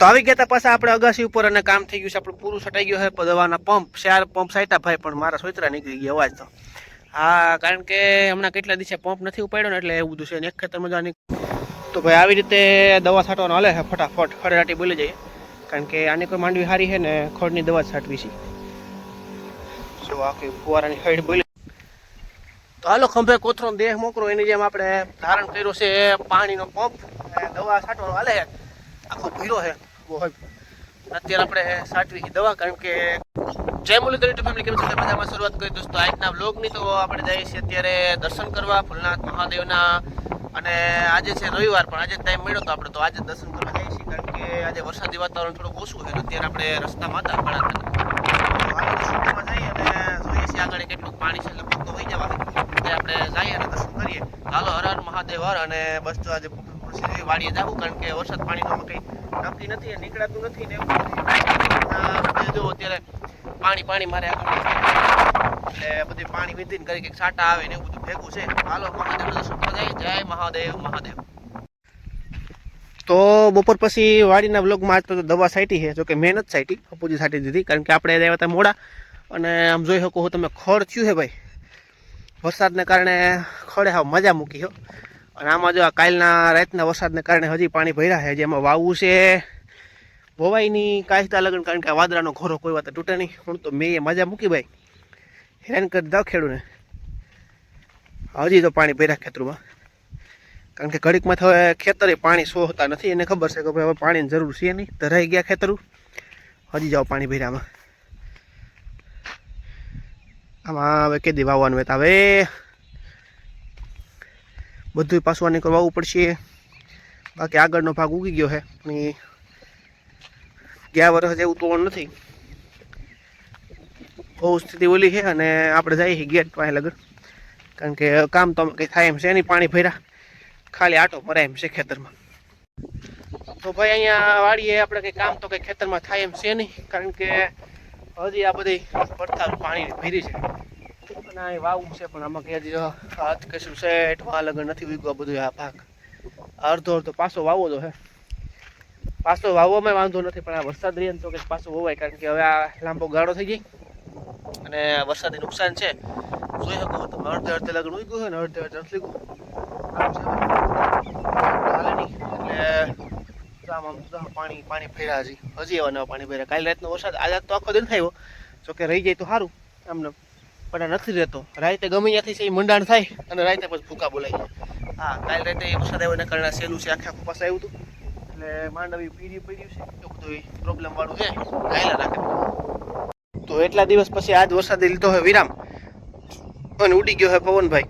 તો આવી ગયા પાછા આપણે અગાસી ઉપર અને કામ થઈ ગયું છે. આપણું પૂરું સટાઈ ગયું છે દવાના પંપ. ચાર પંપ સાઈટા ભાઈ, પણ મારા સોતરા નીકળી ગયા અવાજ તો. હા, કારણ કે હમણાં કેટલા દિવસે પંપ નથી ઉપાડ્યો ને એટલે એવું બધું છે. ને એક ખેતર મજાની તો ભાઈ આવી રીતે દવા છાંટવાનો હાલે છે ફટાફટ. ખડરાટી બોલી જઈએ કારણ કે આની કોઈ માંડવી સારી છે ને ખડની દવા છાંટવી છે. જો આખી ફુવારાની સાઈડ બોલી તો હાલો ખંભે કોથરો દેહ મોકરો એની જેમ આપણે ધારણ કર્યો છે પાણીનો પંપ. દવા છાંટવાનો હાલે છે. આખો ભીરો છે. બહુ અત્યારે આપણે સાચવી દવા, કારણ કે જય મુરલીધર યુટ્યુબ ફેમિલી કેમ છે? બધામાં શરૂઆત કરી દોસ્તો આજના વ્લોગની તો આપણે જઈએ છીએ અત્યારે દર્શન કરવા, ભોલનાથ મહાદેવના. અને આજે છે રવિવાર, પણ આજે ટાઈમ મળ્યો તો આપણે તો આજે દર્શન કરવા જઈએ છીએ, કારણ કે આજે વરસાદી વાતાવરણ થોડુંક ઓછું છે અત્યારે આપણે રસ્તામાં હતા તો જઈએ આગળ કેટલું પાણી છે, લગભગ તો વહી જવા આપણે જઈએ અને દર્શન કરીએ. હાલો હર હર મહાદેવ હર, અને બસ આજે સીધી વાડીએ જવું કારણ કે વરસાદ પાણીનો કંઈ નક્કી નથી નીકળાતું નથી ને એવું જો અત્યારે પાણી પાણી મારે આગળ એટલે બધી પાણી વિધીને કરી કંઈક સાટા આવે ને એવું બધું ભેગું છે. હાલો, મહાદેવ શુક્ર કરવા જય મહાદેવ મહાદેવ. તો બપોર પછી વાડીના બ્લોગમાં આજ તો દવા સાઈટી છે. જો કે મહેનત સાઈટી અપુજી સાઈટી દીધી કારણ કે આપણે આવ્યા હતા મોડા. અને આમ જોઈ શકો તમે ખડ થયું છે ભાઈ. વરસાદને કારણે ખડે હાવ મજા મૂકી હો. અને આમાં જો આ કાલના રાતના વરસાદને કારણે હજી પાણી ભર્યા છે, જેમાં વાવવું છે. ભોવાઈની કાયદા લગન કારણ કે આ વાદળાનો ઘોરો કોઈ વાત તૂટે નહીં. હું તો મેં મજા મૂકી ભાઈ. હેરાન કરી દાવ ખેડૂને. હજી તો પાણી ભર્યા ખેતરમાં. કારણ કે ઘડીકમાં હવે ખેતરે પાણી સોહતા નથી, એને ખબર છે કે ભાઈ હવે પાણીની જરૂર છે નહીં. ધરાઈ ગયા ખેતરું. હજી જાઓ પાણી ભર્યામાં આમાં. હવે કેદી વાવવાનું હોય તો હવે બધું પાછું આને કરવાવું પડશે. બાકી આગળનો ભાગ ઉગી ગયો છે પણ એ ગયા વર્ષ જેવું તો નથી. બહુ સ્થિતિ ઓલી છે અને આપણે જઈએ છીએ ગેટ પાસે લગન. કારણ કે કામ તો કંઈ થાય એમ છે નહીં, પાણી ભર્યા. ખાલી આટો ભરાય એમ છે ખેતરમાં. તો ભાઈ અહીંયા વાડીએ આપણે કંઈ કામ તો કંઈ ખેતરમાં થાય એમ છે નહીં. કારણ કે હજી આ બધી પડતાલ પાણી ભરી છે. અને અહીં વાવવું છે, પણ આમાં ક્યાંથી હાથ કશું સેટ વા લગન નથી ઉગ્યો બધું આ ભાગ અડધો અડધો, પાછો વાવો તો છે પાછો વાવવામાં વાંધો નથી, પણ આ વરસાદ રહીએ તો કે પાછો વવાય, કારણ કે હવે આ લાંબો ગાળો થઈ જાય અને વરસાદી નુકસાન છે. જોઈ શકો તમે, અડધે અડધે લગન ઉગ્યું હોય ને, અડધે અડધે નહીં. એટલે આમ પાણી પાણી ફેર્યા હજી. હજી એવા નવા પાણી ફેર્યા કાલે રાતનો વરસાદ, આજે તો આખો દિન થયો. જો કે રહી જાય તો સારું. આમને પણ નથી રહેતો. રાતે ગમે ત્યાંથી છે એ મંડાણ થાય અને રાતે પછી ભૂકા બોલાય. હા, કાલ રાતે વરસાદ આવ્યો એના કારણે સહેલું છે, આખે આખું પાસે આવ્યું હતું. એટલે માંડવી પીડી પીડ્યું છે. એવું બધું પ્રોબ્લેમ વાળું છે. ગાયલા રાખે. તો એટલા દિવસ પછી આજ વરસાદે લીધો હોય વિરામ. અને ઉડી ગયો હોય પવનભાઈ.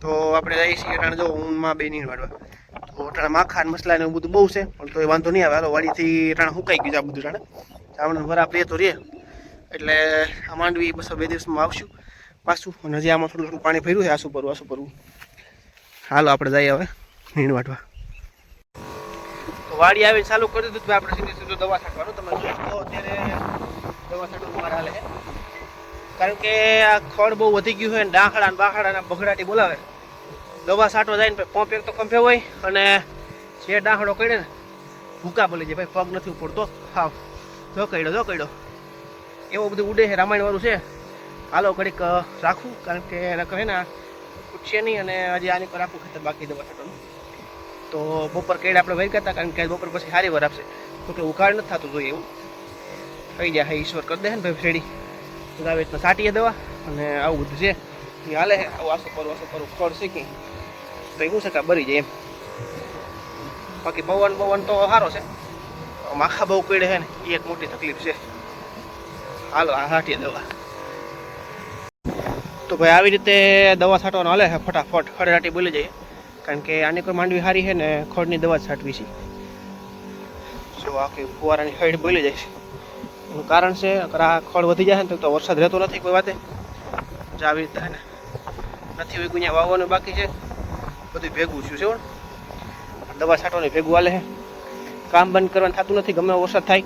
તો આપણે જઈએ છીએ અટાણે, જો ઊનમાં બે નીણ વાળવા. તો અટાણે માખા અને મસલા ને એવું બધું બહુ છે. પણ તો એ વાંધો નહીં આવે. હાલો, વાડીથી અટાણે હુકાઈ ગયું છે આ બધું અટાણે. ચાવણ વરાપ પ્રિય તો રહે. એટલે આ માંડવી બસો બે દિવસમાં આવશું. પાછું. અને આમાં થોડું થોડું પાણી ભર્યું છે. આસુ પરવું આસુ પરવું હાલો, આપણે જઈએ હવે નીણ વાટવા. વાડી આવીને ચાલુ કરી દીધું આપણે સીધું સીધું દવા છાંટવાનું તમે જોશો અત્યારે દવા છાંટવાનું મારે હાલે કારણ કે આ ખડ બહુ વધી ગયું હોય ને ડાંખડા ને બાખડા ને બગડાટી બોલાવે. દવા છાંટવા જાય ને પંપ એક તો કંપે હોય અને જે ડાંખડો કડે ને, ભૂકા બોલી જાય ભાઈ, પગ નથી ઉપડતો. હાવ. જો કડ્યો જો કડ્યો એવું બધું ઉડે છે રામાયણ વાળું છે. હાલો, ઘડીક રાખું, કારણ કે એને કહે ને આ નહીં અને હજી આની પર રાખું ખાતર, બાકી દવા છાંટવાનું. તો બપોર કેડ આપણે વહી કરતા કારણ કે બપોર પછી સારી વાર આપશે. તો કે ઉકાળ નથી થતું, જોઈએ એવું. થઈ જાય, હા, ઈશ્વર કરી દે ને ભાઈ ફ્રેડી ગાવે રીતના સાટીએ દવા અને આવું બધું છે. એ હાલે, આવું આસો કરું આસો કરું ખડ શીખી. તો એ શું છે કે બરી જાય એમ. બાકી પવન પવન તો સારો છે. માખા બહુ પીડે છે ને, એ એક મોટી તકલીફ છે. હાલો, આ સાટીએ દવા. તો ભાઈ આવી રીતે દવા છાંટવાનો હાલે છે ફટાફટ ખડરાટી બોલી જઈએ. કારણ કે આની કોઈ માંડવી સારી છે ને ખડની દવા છાંટવી છે. જો આખી ફુવારાની હેડ બોલી જાય છે. એનું કારણ છે, અગર આ ખડ વધી જાય ને તો વરસાદ રહેતો નથી કોઈ વાતે. જો આવી રીતે ને નથી ઉગ્યું ત્યાં વાવવાનું બાકી છે. બધું ભેગું થયું છે. દવા છાંટવાની ભેગું હાલે છે. કામ બંધ કરવાનું થતું નથી, ગમે વરસાદ થાય.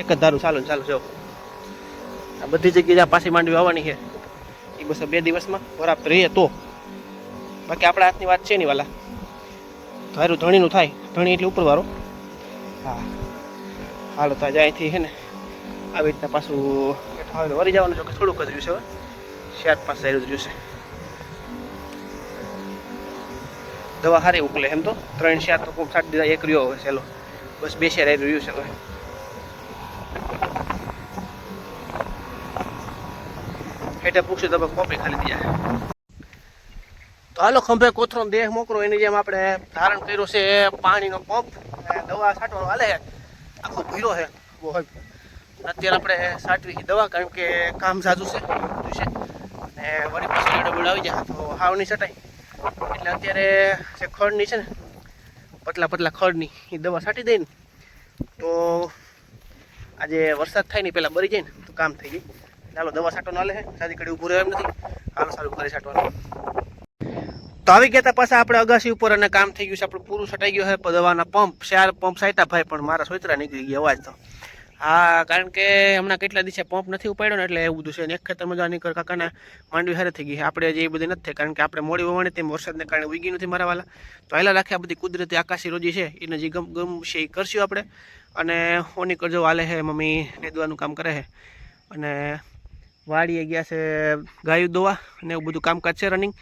એક જ ધારું ચાલુ ચાલુ જો આ બધી જગ્યાએ પાછી માંડવી આવવાની છે. એ બસ બે દિવસમાં બરાબર રહીએ તો. બાકી આપણા હાથની વાત છે નહીં વાલા. ધારું ધણીનું થાય, ધણી એટલે ઉપરવાળો. હા. હાલો, તો આજે અહીંથી છે ને આવી રીતના પાછું હવે વળી જવાનું જો કે થોડુંક જ રહ્યું છે હવે શેર પાસે રહ્યું છે. દવા સારી ઉકલે એમ તો. ત્રણ શેર તો કોક સાત દીધા, એક રહ્યો હવે છેલ્લો બસ બે શેર રહ્યું છે, હવે. હેઠે પૂછ્યું તમે કોપી ખાલી દીધા તો હાલો ખંભે કોથરો દેહ મોકરો એની જેમ આપણે ધારણ કર્યો છે પાણીનો પંપ દવા છાંટવાનો હાલે છે આખો ભીરો છે અત્યારે આપણે છાંટવી દવા, કારણ કે કામ સાજુ છે, બધું છે. અને વળી પછી ડબલ આવી જાય, તો હાવ નહીં છટાય. એટલે અત્યારે જે ખડની છે ને, પતલા પતલા ખડની, એ દવા છાંટી દઈને, તો આજે વરસાદ થાય ને પહેલાં બરી જાય ને, તો કામ થઈ જાય. ચાલો દવા છાંટવાનું હાલે છે સાદી કડી ઉભું રહેવા એમ નથી? હાલો, સારું, ઘરે છાંટવાનું તો આવી ગયા હતા પાછા આપણે અગાસી ઉપર અને કામ થઈ ગયું છે, આપણું પૂરું છટાઈ ગયું છે દવાના પંપ, ચાર પંપ સાઈટા ભાઈ, પણ મારા સોતરા નીકળી ગયા, અવાજ તો. હા, કારણ કે હમણાં કેટલા દિવસે પંપ નથી ઉપાડ્યો ને એટલે એવું બધું છે ને, એક ખેતરમાં મજા નીકળ કાકાના માંડવી હારે થઈ ગઈ આપણે જે એ બધી નથી થઈ કારણ કે આપણે મોડી વવાણી તેમ વરસાદને કારણે ઉગી નથી મારા વાલા. તો પહેલાં રાખે આ બધી કુદરતી આકાશી રોજી છે, એને જે ગમ ગમ છે એ કરશું આપણે. અને ઓની કરજો વાલે છે મમ્મી નેદવાનું કામ કરે છે અને વાડીએ ગયા છે ગાયું દવા અને એવું બધું કામકાજ છે રનિંગ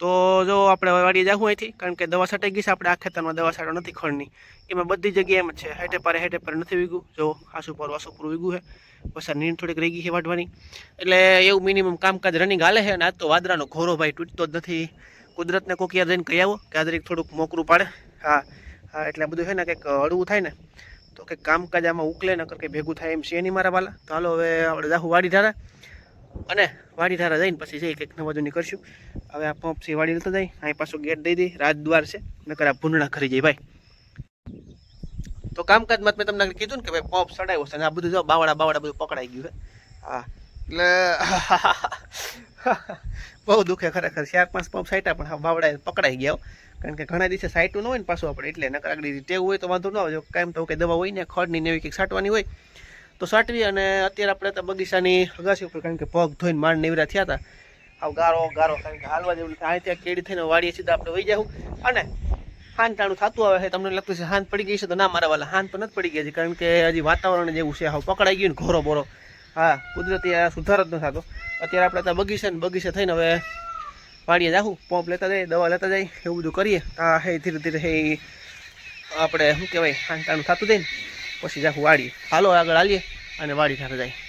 તો જો આપણે વાડીએ જાવું અહીંથી, કારણ કે દવા છટાઈ ગઈ છે, આપણે આ ખેતરમાં દવા છાંટો નથી ખડની. એમાં બધી જગ્યાએ એમ છે. હેઠે પારે હેઠે પારે નથી વીગું. જો આસુપર પર વાસુ પર વીગું છે. પછી નીંદ થોડીક રહી ગઈ છે વાઢવાની. એટલે એવું મિનિમમ કામકાજ રનિંગ હાલે છે અને આજ તો વાદરાનો ઘોરો ભાઈ તૂટતો જ નથી. કુદરતને કોક યાદ જઈને કહી આવો કે આ જરીક થોડુંક મોકરું પાડે. હા હા, એટલે બધું છે ને કંઈક હળવું થાય ને, તો કંઈક કામકાજ આમાં ઉકલે ને કંઈક ભેગું થાય એમ છે નહીં મારા વાલા તો હાલો હવે આપણે જાહું વાડી ધારા અને વાડી ધારા જઈને પછી જઈ કંઈક નવાજૂની કરશું. હવે આ પંપ છે વાડી લેતા જાય અહીં પાછો ગેટ દઈ દઈ રાજદ્વાર છે. નકર આ ભૂંડણા ખરી જાય ભાઈ. તો કામકાજમાં મેં તમને કીધું ને કે ભાઈ પંપ સડાવ્યો છે અને આ બધું જો બાવડા બાવડા બધું પકડાઈ ગયું છે. હા. એટલે બહુ દુખે ખરેખર. ચાર પાંચ પંપ સાઈટા પણ બાવડા પકડાઈ ગયા કારણ કે ઘણા દિવસે સાઈટું ન હોય ને પાછું આપણે. એટલે નકર આગળ ટેવ હોય તો વાંધો ન આવે. જો તો કે દવા હોય ને ખડની ને એવી કંઈક છાંટવાની હોય તો સાટવી અને અત્યારે આપણે તો બગીચાની અગાસી ઉપર કારણ કે પગ ધોઈને માંડ નેવરા થયા હતા. આવ ગારો ગારો, કારણ કે હાલવા જેવું નથી. ત્યાં કેડી થઈને વાળીએ સીધા આપણે વહી જાઉં અને હાન ટાણું થતું આવે છે. તમને લાગતું છે હાન પડી ગઈ છે તો ના મારા વાલા, હાન તો નથી પડી ગઈ છે, કારણ કે હજી વાતાવરણ જેવું છે. હાવ પકડાઈ ગયું ને ઘોરો બોરો. હા, કુદરતી આ સુધાર જ ન થતો. અત્યારે આપણે ત્યાં બગીચા ને બગીચે થઈને હવે વાડીએ જાઉં પંપ લેતા જાય દવા લેતા જાય એવું બધું કરીએ. આ હે ધીરે ધીરે હે આપણે શું કહેવાય હાન ટાણું થતું જાય ને. પછી જાવું વાડી. હાલો આગળ હાલીએ અને વાડી સાથે જાય.